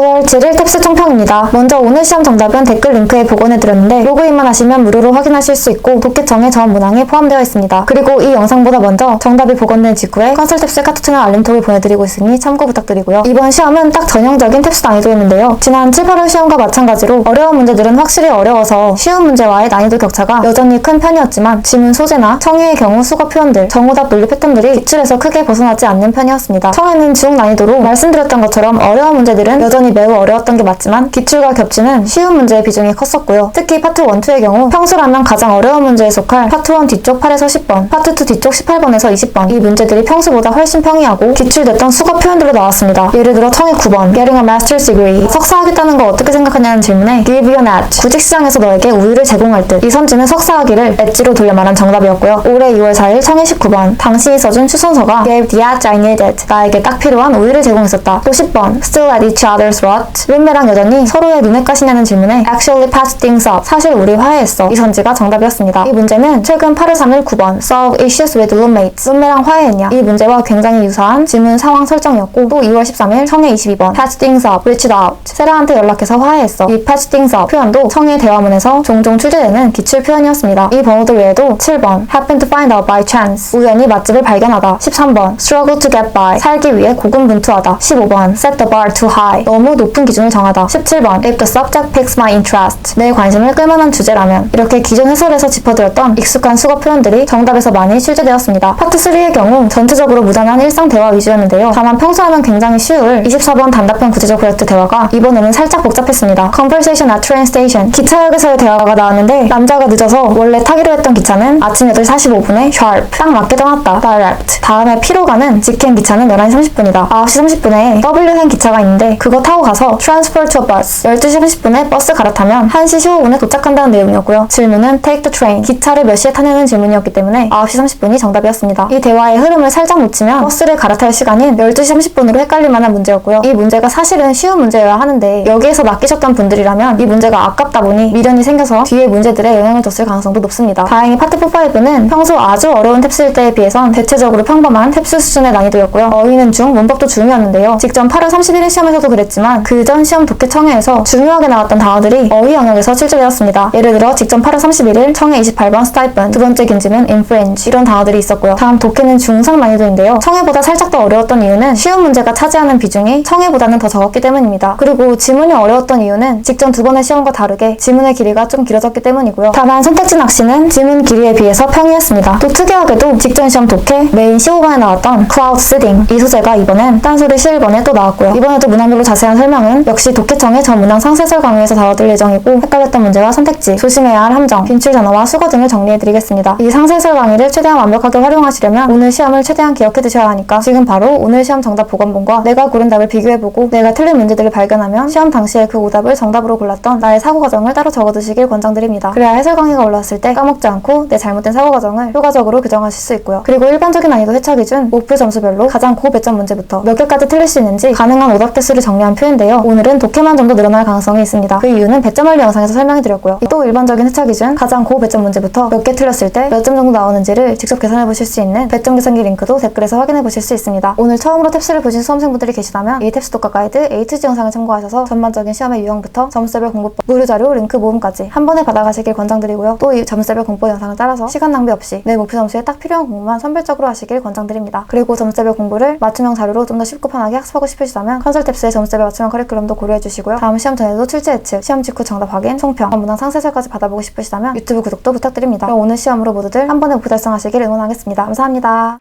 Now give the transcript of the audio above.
5월 7일 탭스 총평입니다. 먼저 오늘 시험 정답은 댓글 링크에 복원해드렸는데 로그인만 하시면 무료로 확인하실 수 있고 독해청의 전 문항이 포함되어 있습니다. 그리고 이 영상보다 먼저 정답이 복원된 직후에 컨설 탭스 카톡 채널 알림톡을 보내드리고 있으니 참고 부탁드리고요. 이번 시험은 딱 전형적인 탭스 난이도였는데요. 지난 7, 8월 시험과 마찬가지로 어려운 문제들은 확실히 어려워서 쉬운 문제와의 난이도 격차가 여전히 큰 편이었지만 지문 소재나 청해의 경우 수거 표현들, 정오답 논리 패턴들이 기출에서 크게 벗어나지 않는 편이었습니다. 청해는 중 난이도로 말씀드렸던 것처럼 어려운 문제들은 여전히 매우 어려웠던 게 맞지만 기출과 겹치는 쉬운 문제의 비중이 컸었고요. 특히 파트 1, 2의 경우 평소라면 가장 어려운 문제에 속할 파트 1 뒤쪽 8에서 10번, 파트 2 뒤쪽 18번에서 20번 이 문제들이 평소보다 훨씬 평이하고 기출됐던 수거 표현들로 나왔습니다. 예를 들어 청해 9번 Getting a Master's Degree 석사하겠다는 거 어떻게 생각하냐는 질문에 Give you an edge 구직시장에서 너에게 우위를 제공할 듯 이 선지는 석사하기를 엣지로 돌려 말한 정답이었고요. 올해 2월 4일 청해 19번 당신이 써준 추천서가 Gave the edge I needed 나에게 딱 필요한 우위를 제공했었다. 또 10번 Still at each other's rot 룸메랑 여전히 서로의 눈에 가시냐는 질문에 Actually patched things up. 사실 우리 화해했어. 이 선지가 정답이었습니다. 이 문제는 최근 8월 3일 9번 Solve issues with roommates. 룸메랑 화해했냐? 이 문제와 굉장히 유사한 질문 상황 설정이었고 또 2월 13일 청해 22번 Patch things up reached out. 세라한테 연락해서 화해했어. 이 patch things up 표현도 청해 대화문에서 종종 출제되는 기출 표현이었습니다. 이 번호들 외에도 7번 Happen to find out by chance. 우연히 맛집을 발견하다. 13번 Struggle to get by. 살기 위해 고군분투하다. 15번 Set the bar too high. 너무 높은 기준을 정하다 17번 If the subject piques my interest 내 관심을 끌만한 주제라면 이렇게 기존 해설에서 짚어드렸던 익숙한 수거 표현들이 정답에서 많이 출제되었습니다. 파트 3의 경우 전체적으로 무난한 일상 대화 위주였는데요. 다만 평소하면 굉장히 쉬울 24번 단답형 구체적 프로젝트 대화가 이번에는 살짝 복잡했습니다. Conversation at train station 기차역에서의 대화가 나왔는데 남자가 늦어서 원래 타기로 했던 기차는 아침 8시 45분에 sharp 딱 맞게 떠났다. direct 다음에 피로 가는 직행 기차는 11시 30분이다. 9시 30분에 W행 기차가 있는데 그거 타고 가서 transfer to a bus 12시 30분에 버스 갈아타면 1시 15분에 도착한다는 내용이었고요. 질문은 take the train 기차를 몇 시에 타냐는 질문이었기 때문에 9시 30분이 정답이었습니다. 이 대화의 흐름을 살짝 놓치면 버스를 갈아탈 시간인 12시 30분으로 헷갈릴 만한 문제였고요. 이 문제가 사실은 쉬운 문제여야 하는데 여기에서 맡기셨던 분들이라면 이 문제가 아깝다 보니 미련이 생겨서 뒤에 문제들에 영향을 줬을 가능성도 높습니다. 다행히 파트 4-5는 평소 아주 어려운 탭스일 때에 비해선 대체적으로 평범한 탭스 수준의 난이도였고요. 어휘는 중, 문법도 중이었는데요. 직전 8월 31일 시험에서도 그랬지만 그 전 시험 독해 청해에서 중요하게 나왔던 단어들이 어휘 영역에서 출제되었습니다. 예를 들어 직전 8월 31일 청해 28번 스타이픈, 두 번째 긴지는 infringe 이런 단어들이 있었고요. 다음 독해는 중상 난이도인데요. 청해보다 살짝 더 어려웠던 이유는 쉬운 문제가 차지하는 비중이 청해보다는 더 적었기 때문입니다. 그리고 지문이 어려웠던 이유는 직전 두 번의 시험과 다르게 지문의 길이가 좀 길어졌기 때문이고요. 다만 선택지 낚시는 지문 길이에 비해서 평이했습니다. 또 특이하게도 직전 시험 독해 메인 15번에 나왔던 crowd sitting 이 소재가 이번엔 딴소리 11번에 또 나왔고요. 이번에도 문항별로 자세한 설명은 역시 독해청의 전 문항 상세설 강의에서 다뤄둘 예정이고 헷갈렸던 문제와 선택지, 조심해야 할 함정, 빈출 단어와 수거 등을 정리해드리겠습니다. 이 상세설 강의를 최대한 완벽하게 활용하시려면 오늘 시험을 최대한 기억해 두셔야 하니까 지금 바로 오늘 시험 정답 보관본과 내가 고른 답을 비교해보고 내가 틀린 문제들을 발견하면 시험 당시에 그 오답을 정답으로 골랐던 나의 사고 과정을 따로 적어두시길 권장드립니다. 그래야 해설 강의가 올라왔을 때 까먹지 않고 내 잘못된 사고 과정을 효과적으로 교정하실 수 있고요. 그리고 일반적인 난이도 회차 기준 목표 점수별로 가장 고배점 문제부터 몇 개까지 틀릴 수 있는지 가능한 오답 개수를 정리한 표인데요. 오늘은 독해만 좀 더 늘어날 가능성이 있습니다. 그 이유는 배점 관리 영상에서 설명해드렸고요. 또 일반적인 회차 기준 가장 고 배점 문제부터 몇 개 틀렸을 때 몇 점 정도 나오는지를 직접 계산해 보실 수 있는 배점 계산기 링크도 댓글에서 확인해 보실 수 있습니다. 오늘 처음으로 탭스를 보신 수험생분들이 계시다면 이 탭스 독학 가이드 A2G 영상을 참고하셔서 전반적인 시험의 유형부터 점수별 공부법, 무료 자료, 링크 모음까지 한 번에 받아가시길 권장드리고요. 또 이 점수별 공부 영상을 따라서 시간 낭비 없이 내 목표 점수에 딱 필요한 공부만 선별적으로 하시길 권장드립니다. 그리고 점수별 공부를 맞춤형 자료로 좀 더 쉽고 편하게 학습하고 싶으시다면 컨설 탭스의 점수별 맞춤형 커리큘럼도 고려해 주시고요. 다음 시험 전에도 출제 예측, 시험 직후 정답 확인, 총평, 문항 상세설까지 받아보고 싶으시다면 유튜브 구독도 부탁드립니다. 그럼 오늘 시험으로 모두들 한 번에 목표 달성하시길 응원하겠습니다. 감사합니다.